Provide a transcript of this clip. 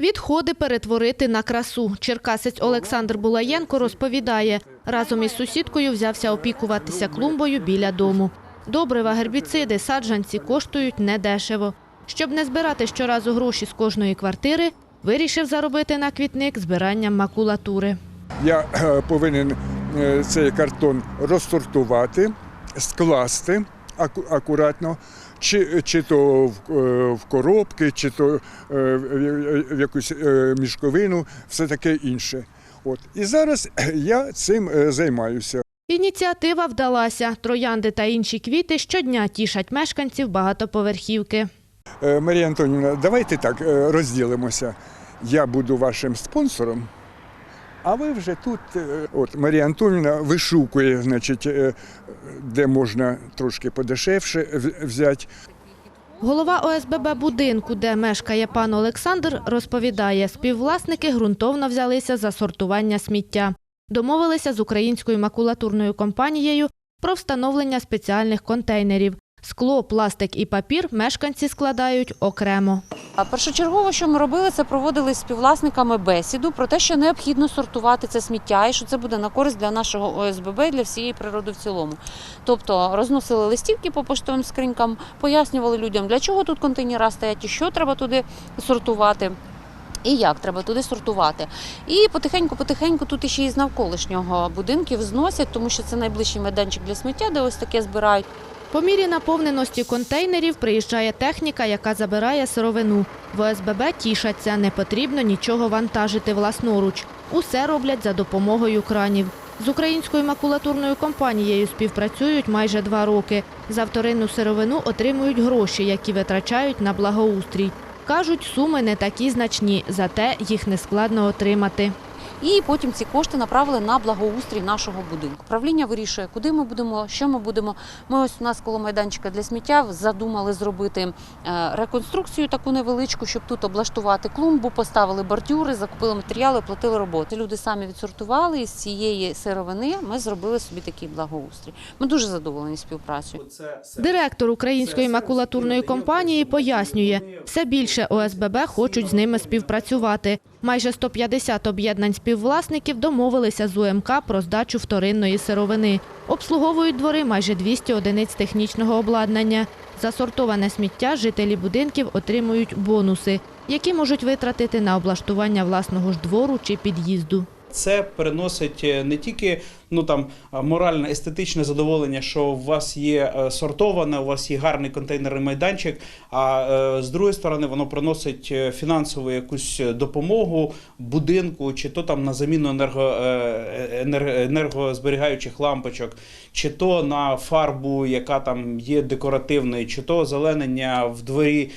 Відходи перетворити на красу. Черкасець Олександр Булаєнко розповідає, разом із сусідкою взявся опікуватися клумбою біля дому. Добрива, гербіциди, саджанці коштують недешево. Щоб не збирати щоразу гроші з кожної квартири, вирішив заробити на квітник збиранням макулатури. Я е, повинен е, цей картон розсортувати, скласти акуратно, чи, чи то в, е, в коробки, чи то е, в- в якусь е, мішковину, все таке інше. От. І зараз я цим е, займаюся. Ініціатива вдалася. Троянди та інші квіти щодня тішать мешканців багатоповерхівки. Е, Марія Антонівна, давайте так е, розділимося. Я буду вашим спонсором, а ви вже тут. е, От Марія Антонівна вишукує, значить, е, де можна трошки подешевше взяти. Голова ОСББ будинку, де мешкає пан Олександр, розповідає, співвласники ґрунтовно взялися за сортування сміття. Домовилися з українською макулатурною компанією про встановлення спеціальних контейнерів. Скло, пластик і папір мешканці складають окремо. Першочергово, що ми робили, це проводили з співвласниками бесіду про те, що необхідно сортувати це сміття і що це буде на користь для нашого ОСББ і для всієї природи в цілому. Тобто розносили листівки по поштовим скринькам, пояснювали людям, для чого тут контейнера стоять і що треба туди сортувати. І як треба туди сортувати. І потихеньку-потихеньку тут іще із навколишнього будинків зносять, тому що це найближчий майданчик для сміття, де ось таке збирають. По мірі наповненості контейнерів приїжджає техніка, яка забирає сировину. В ОСББ тішаться, не потрібно нічого вантажити власноруч. Усе роблять за допомогою кранів. З українською макулатурною компанією співпрацюють майже два роки. За вторинну сировину отримують гроші, які витрачають на благоустрій. Кажуть, суми не такі значні, зате їх нескладно отримати. І потім ці кошти направили на благоустрій нашого будинку. Правління вирішує, куди ми будемо, що ми будемо. Ми ось у нас коло майданчика для сміття задумали зробити е, реконструкцію таку невеличку, щоб тут облаштувати клумбу, поставили бордюри, закупили матеріали, платили роботи. Люди самі відсортували і з цієї сировини. Ми зробили собі такий благоустрій. Ми дуже задоволені співпрацею. Директор української макулатурної компанії пояснює, все більше ОСББ хочуть з ними співпрацювати. Майже 150 об'єднань співвласників домовилися з УМК про здачу вторинної сировини. Обслуговують двори майже 200 одиниць технічного обладнання. За сортоване сміття жителі будинків отримують бонуси, які можуть витратити на облаштування власного ж двору чи під'їзду. Це переносить е, не тільки ну там моральне естетичне задоволення, що у вас є е, сортоване, у вас є гарний контейнерний майданчик. А е, з другої сторони, воно приносить фінансову якусь допомогу будинку, чи то там на заміну енерго, енергозберігаючих лампочок, чи то на фарбу, яка там є декоративною, чи то озеленення в дворі.